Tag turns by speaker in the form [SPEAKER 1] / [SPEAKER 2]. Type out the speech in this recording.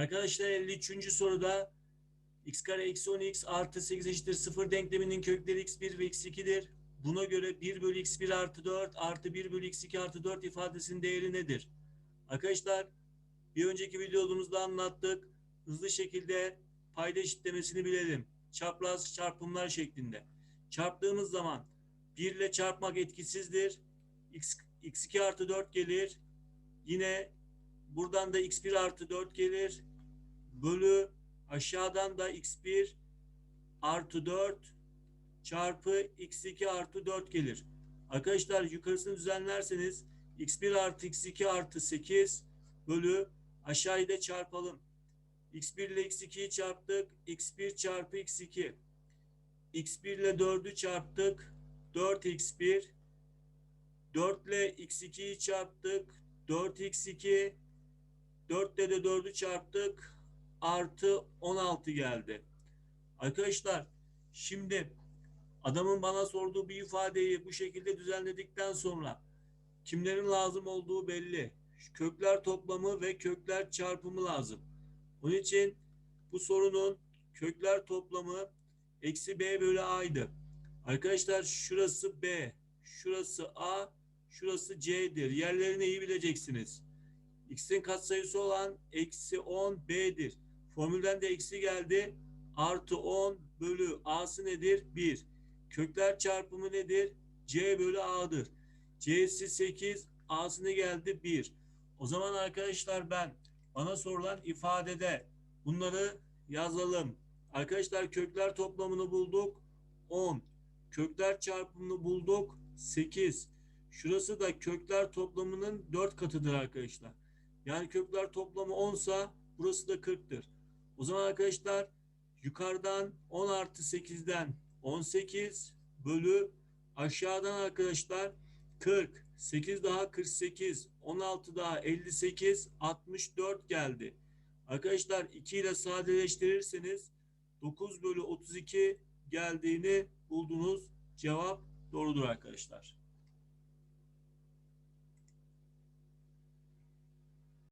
[SPEAKER 1] Arkadaşlar 53. soruda x kare eksi 10x artı 8 eşittir 0 denkleminin kökleri x1 ve x2'dir. Buna göre 1 bölü x1 artı 4 artı 1 bölü x2 artı 4 ifadesinin değeri nedir? Arkadaşlar bir önceki videomuzda anlattık. Hızlı şekilde payda eşitlemesini bilelim. Çapraz çarpımlar şeklinde. Çarptığımız zaman 1 ile çarpmak etkisizdir. X, x2 artı 4 gelir. Yine buradan da x1 artı 4 gelir. Bölü aşağıdan da x1 artı 4 çarpı x2 artı 4 gelir. Arkadaşlar yukarısını düzenlerseniz x1 artı x2 artı 8 bölü aşağıyı da çarpalım. x1 ile x2'yi çarptık. x1 çarpı x2. x1 ile 4'ü çarptık. 4x1 4 ile x2'yi çarptık. 4x2 4 ile de 4'ü çarptık. Artı 16 geldi. Arkadaşlar şimdi adamın bana sorduğu bir ifadeyi bu şekilde düzenledikten sonra kimlerin lazım olduğu belli. Kökler toplamı ve kökler çarpımı lazım. Onun için bu sorunun kökler toplamı eksi b bölü a'ydı. Arkadaşlar şurası b, şurası a, şurası c'dir. Yerlerini iyi bileceksiniz. X'in katsayısı olan eksi 10 b'dir. Formülden de eksi geldi. Artı 10 bölü a'sı nedir? 1. Kökler çarpımı nedir? c bölü a'dır. c'si 8, a'sı ne geldi? 1. O zaman arkadaşlar ben bana sorulan ifadede bunları yazalım. Arkadaşlar kökler toplamını bulduk. 10. Kökler çarpımını bulduk. 8. Şurası da kökler toplamının 4 katıdır arkadaşlar. Yani kökler toplamı 10 sa burası da 40'tır. O zaman arkadaşlar yukarıdan 10 artı 8'den 18 bölü aşağıdan arkadaşlar 40. 8 daha 48. 16 daha 58. 64 geldi. Arkadaşlar 2 ile sadeleştirirseniz 9 bölü 32 geldiğini buldunuz. Cevap doğrudur arkadaşlar.